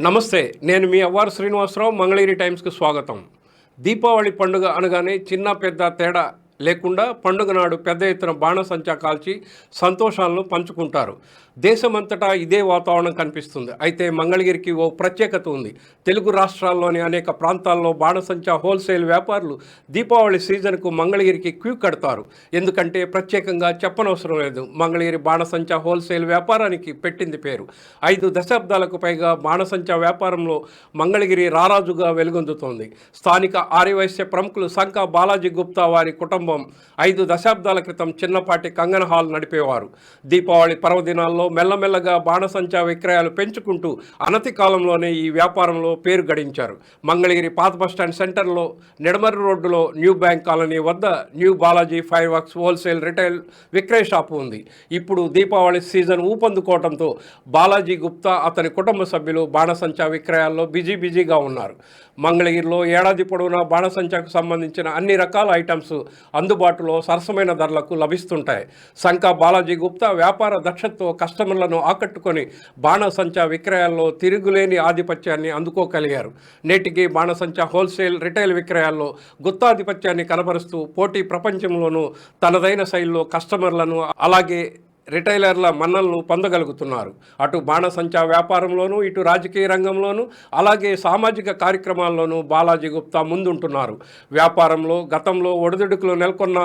నమస్తే నేను మీ అవ్వారు శ్రీనివాసరావు మంగళగిరి టైమ్స్కి స్వాగతం. దీపావళి పండుగ అనగానే చిన్న పెద్ద తేడా లేకుండా పండుగ నాడు పెద్ద ఎత్తున బాణసంచా కాల్చి సంతోషాలను పంచుకుంటారు. దేశమంతటా ఇదే వాతావరణం కనిపిస్తుంది. అయితే మంగళగిరికి ఓ ప్రత్యేకత ఉంది. తెలుగు రాష్ట్రాల్లోని అనేక ప్రాంతాల్లో బాణసంచా హోల్సేల్ వ్యాపారులు దీపావళి సీజన్కు మంగళగిరికి క్యూ కడతారు. ఎందుకంటే ప్రత్యేకంగా చెప్పనవసరం లేదు. మంగళగిరి బాణసంచా హోల్సేల్ వ్యాపారానికి పెట్టింది పేరు. ఐదు దశాబ్దాలకు పైగా బాణసంచా వ్యాపారంలో మంగళగిరి రారాజుగా వెలుగొందుతోంది. స్థానిక ఆర్యవైశ్య ప్రముఖులు సంక బాలాజీ గుప్తా వారి కుటుంబం ఐదు దశాబ్దాల క్రితం చిన్నపాటి కంగన హాల్ నడిపేవారు. దీపావళి పర్వదినాల్లో మెల్లమెల్లగా బాణసంచా విక్రయాలు పెంచుకుంటూ అనతి కాలంలోనే ఈ వ్యాపారంలో పేరు గడించారు. మంగళగిరి పాత బస్టాండ్ సెంటర్లో నిడమర్రి రోడ్డులో న్యూ బ్యాంక్ కాలనీ వద్ద new Balaji fireworks wholesale retail విక్రయ షాపు ఉంది. ఇప్పుడు దీపావళి సీజన్ ఊపందుకోవడంతో బాలాజీ గుప్తా అతని కుటుంబ సభ్యులు బాణసంచా విక్రయాల్లో బిజీ బిజీగా ఉన్నారు. మంగళగిరిలో ఏడాది పొడవునా బాణసంచాకు సంబంధించిన అన్ని రకాల ఐటమ్స్ అందుబాటులో సరసమైన ధరలకు లభిస్తుంటాయి. సంకా బాలాజీ గుప్తా వ్యాపార దక్షతతో కస్టమర్లను ఆకట్టుకొని బాణసంచా విక్రయాల్లో తిరుగులేని ఆధిపత్యాన్ని అందుకోగలిగారు. నేటికి బాణసంచా హోల్సేల్ రిటైల్ విక్రయాల్లో గుత్తాధిపత్యాన్ని కనబరుస్తూ పోటీ ప్రపంచంలోనూ తనదైన శైలిలో కస్టమర్లను అలాగే రిటైలర్ల మన్నలను పొందగలుగుతున్నారు. అటు బాణసంచా వ్యాపారంలోనూ ఇటు రాజకీయ రంగంలోనూ అలాగే సామాజిక కార్యక్రమాల్లోనూ బాలాజీ గుప్తా ముందుంటున్నారు. వ్యాపారంలో గతంలో ఒడిదుడుకులు నెలకొన్న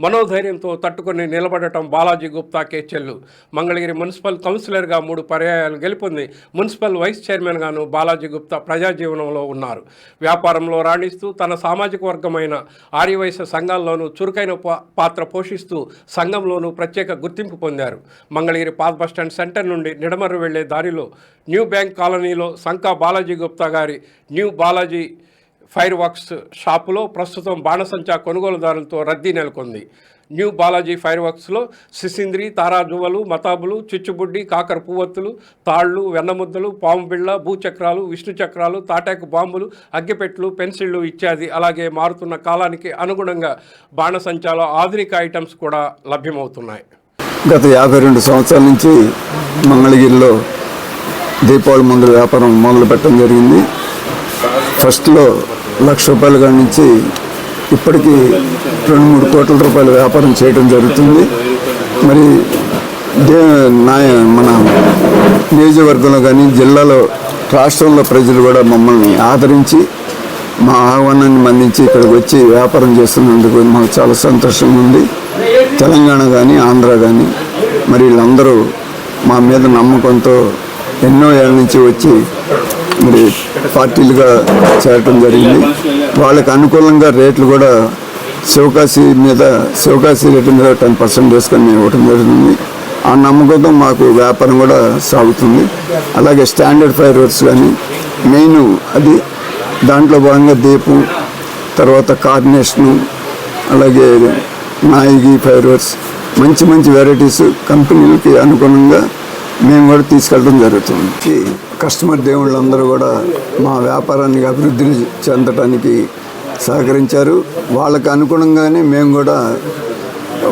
మనోధైర్యంతో తట్టుకొని నిలబడటం బాలాజీ గుప్తాకే చెల్లు. మంగళగిరి మున్సిపల్ కౌన్సిలర్గా మూడు పర్యాయాలు గెలుపొంది మున్సిపల్ వైస్ చైర్మన్గాను బాలాజీ గుప్తా ప్రజాజీవనంలో ఉన్నారు. వ్యాపారంలో రాణిస్తూ తన సామాజిక వర్గమైన ఆర్యవైశ్య సంఘాల్లోనూ చురుకైన పాత్ర పోషిస్తూ సంఘంలోనూ ప్రత్యేక గుర్తింపు పొందారు. మంగళగిరి పాత బస్టాండ్ సెంటర్ నుండి నిడమర్రు వెళ్ళే దారిలో న్యూ బ్యాంక్ కాలనీలో సంకా బాలాజీ గుప్తా గారి న్యూ బాలాజీ ఫైర్ వర్క్స్ షాపులో ప్రస్తుతం బాణసంచా కొనుగోలుదారులతో రద్దీ నెలకొంది. న్యూ బాలాజీ ఫైర్ వర్క్స్లో సిసింద్రి తారాజువలు మతాబులు చిచ్చుబుడ్డి కాకర పువ్వొత్తులు తాళ్ళు వెన్నముద్దలు పాము బిళ్ళ భూచక్రాలు విష్ణు చక్రాలు తాటాకు బాంబులు అగ్గిపెట్లు పెన్సిళ్ళు ఇత్యాది అలాగే మారుతున్న కాలానికి అనుగుణంగా బాణసంచాలో ఆధునిక ఐటమ్స్ కూడా లభ్యమవుతున్నాయి. గత యాభై రెండు సంవత్సరాల నుంచి మంగళగిరిలో దీపావళి మందుల వ్యాపారం మొదలు పెట్టడం జరిగింది. ఫస్ట్లో లక్ష రూపాయల కాడి నుంచి ఇప్పటికీ రెండు మూడు కోట్ల రూపాయల వ్యాపారం చేయడం జరుగుతుంది. మరి దే నా మన నియోజకవర్గంలో కానీ జిల్లాలో రాష్ట్రంలో ప్రజలు కూడా మమ్మల్ని ఆదరించి మా ఆహ్వానాన్ని మన్నించి ఇక్కడికి వచ్చి వ్యాపారం చేస్తున్నందుకు మాకు చాలా సంతోషంగా ఉంది. తెలంగాణ కానీ ఆంధ్ర కానీ మరి వీళ్ళందరూ మా మీద నమ్మకంతో ఎన్నో ఏళ్ళ నుంచి వచ్చి మరి పార్టీలుగా చేరటం జరిగింది. వాళ్ళకి అనుకూలంగా రేట్లు కూడా శివకాశి మీద శివకాశి రేటు మీద టెన్ పర్సెంట్ వేసుకొని మేము ఇవ్వటం జరుగుతుంది. ఆ నమ్మకంతో మాకు వ్యాపారం కూడా సాగుతుంది. అలాగే స్టాండర్డ్ ఫైర్ వర్క్స్ కానీ మెయిన్ అది దాంట్లో భాగంగా దీపం తర్వాత కార్నేషను అలాగే నాయిగి ఫైర్వర్స్ మంచి మంచి వెరైటీస్ కంపెనీలకి అనుగుణంగా మేము కూడా తీసుకెళ్ళడం జరుగుతుంది. కస్టమర్ దేవుళ్ళందరూ కూడా మా వ్యాపారానికి అభివృద్ధి చెందటానికి సహకరించారు. వాళ్ళకి అనుగుణంగానే మేము కూడా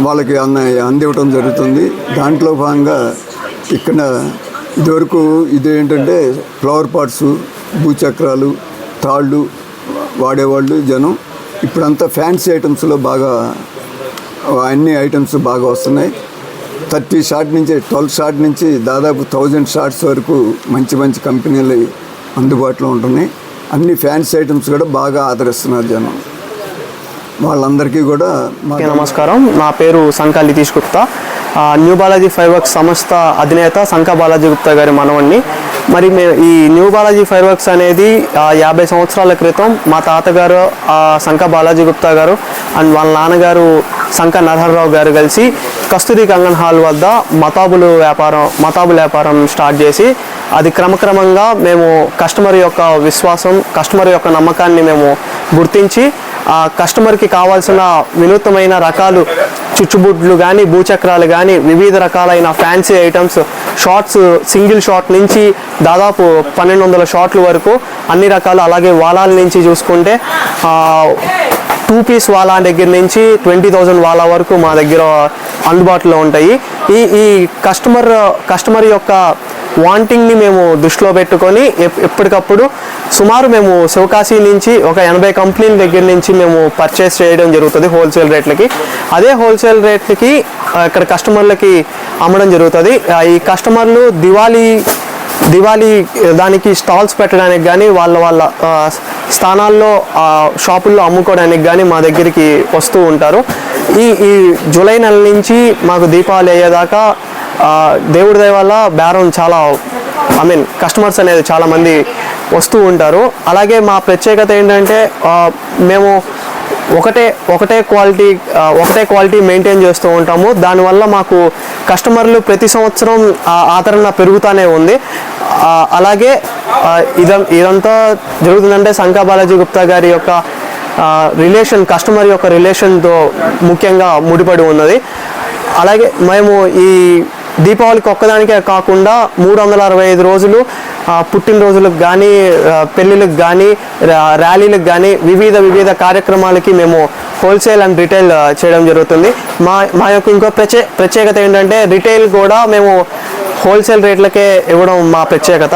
వాళ్ళకి అన్న అందివ్వటం జరుగుతుంది. దాంట్లో భాగంగా ఇక్కడ ఇదివరకు ఇదేంటంటే ఫ్లవర్ పాట్స్ భూచక్రాలు తాళ్ళు వాడేవాళ్ళు జనం. ఇప్పుడంతా ఫ్యాన్సీ ఐటమ్స్లో బాగా అన్ని ఐటమ్స్ బాగా వస్తున్నాయి. థర్టీ షార్ట్ నుంచి ట్వెల్వ్ షార్ట్ నుంచి దాదాపు థౌజండ్ షార్ట్స్ వరకు మంచి మంచి కంపెనీలు అందుబాటులో ఉంటున్నాయి. అన్ని ఫ్యాన్సీ ఐటమ్స్ కూడా బాగా ఆదరిస్తున్నారు జనం. వాళ్ళందరికీ కూడా నమస్కారం. నా పేరు సంకా నితీష్ గుప్తా. ఆ, న్యూ బాలాజీ ఫైవ్ వర్క్స్ సంస్థ అధినేత సంకా బాలాజీ గుప్తా గారి మనవణ్ణి. మరి మే ఈ న్యూ బాలాజీ ఫైర్ వర్క్స్ అనేది యాభై సంవత్సరాల క్రితం మా తాతగారు సంక బాలాజీ గుప్తా గారు అండ్ వాళ్ళ నాన్నగారు సంకా నరహరరావు గారు కలిసి కస్తూరి కంగన్ హాల్ వద్ద మతాబులు వ్యాపారం మతాబుల వ్యాపారం స్టార్ట్ చేసి అది క్రమక్రమంగా మేము కస్టమర్ యొక్క విశ్వాసం కస్టమర్ యొక్క నమ్మకాన్ని మేము గుర్తించి ఆ కస్టమర్కి కావాల్సిన వినూత్నమైన రకాలు చుచ్చుబుడ్లు కానీ భూచక్రాలు కానీ వివిధ రకాలైన fancy items shots single shot నుంచి దాదాపు పన్నెండు వందల షాట్ల వరకు అన్ని రకాలు అలాగే వాలాల నుంచి చూసుకుంటే టూ పీస్ వాలా దగ్గర నుంచి ట్వంటీ థౌజండ్ వాలా వరకు మా దగ్గర అందుబాటులో ఉంటాయి. ఈ ఈ కస్టమర్ కస్టమర్ యొక్క వాంటింగ్ని మేము దృష్టిలో పెట్టుకొని ఎప్- ఎప్పటికప్పుడు సుమారు మేము శివకాశీ నుంచి ఒక ఎనభై కంపెనీల దగ్గర నుంచి మేము పర్చేస్ చేయడం జరుగుతుంది హోల్సేల్ రేట్లకి. అదే హోల్సేల్ రేట్లకి ఇక్కడ కస్టమర్లకి అమ్మడం జరుగుతుంది. ఈ కస్టమర్లు దివాళీ దివాళీ దానికి స్టాల్స్ పెట్టడానికి కానీ వాళ్ళ వాళ్ళ స్థానాల్లో షాపుల్లో అమ్ముకోవడానికి కానీ మా దగ్గరికి వస్తూ ఉంటారు. ఈ ఈ జూలై నెల నుంచి మాకు దీపావళి అయ్యేదాకా దేవుడి దయ వల్ల బేరం చాలా ఐ మీన్ కస్టమర్స్ అనేది చాలామంది వస్తూ ఉంటారు. అలాగే మా ప్రత్యేకత ఏంటంటే మేము ఒకటే ఒకటే క్వాలిటీ ఒకటే క్వాలిటీ మెయింటైన్ చేస్తూ ఉంటాము. దానివల్ల మాకు కస్టమర్లు ప్రతి సంవత్సరం ఆ ఆదరణ పెరుగుతూనే ఉంది. అలాగే ఇదం ఇదంతా జరుగుతుందంటే శంకా బాలాజీ గుప్తా గారి యొక్క రిలేషన్ కస్టమర్ యొక్క రిలేషన్తో ముఖ్యంగా ముడిపడి ఉన్నది. అలాగే మేము ఈ దీపావళికి ఒక్కదానికే కాకుండా మూడు వందల అరవై ఐదు రోజులు పుట్టినరోజులకు కానీ పెళ్ళిళ్ళకి కానీ ర్యాలీలకు కానీ వివిధ వివిధ కార్యక్రమాలకి మేము హోల్సేల్ అండ్ రిటైల్ చేయడం జరుగుతుంది. మా మా యొక్క ఇంకో ప్రత్యే ప్రత్యేకత ఏంటంటే రిటైల్ కూడా మేము హోల్సేల్ రేట్లకే ఇవ్వడం మా ప్రత్యేకత.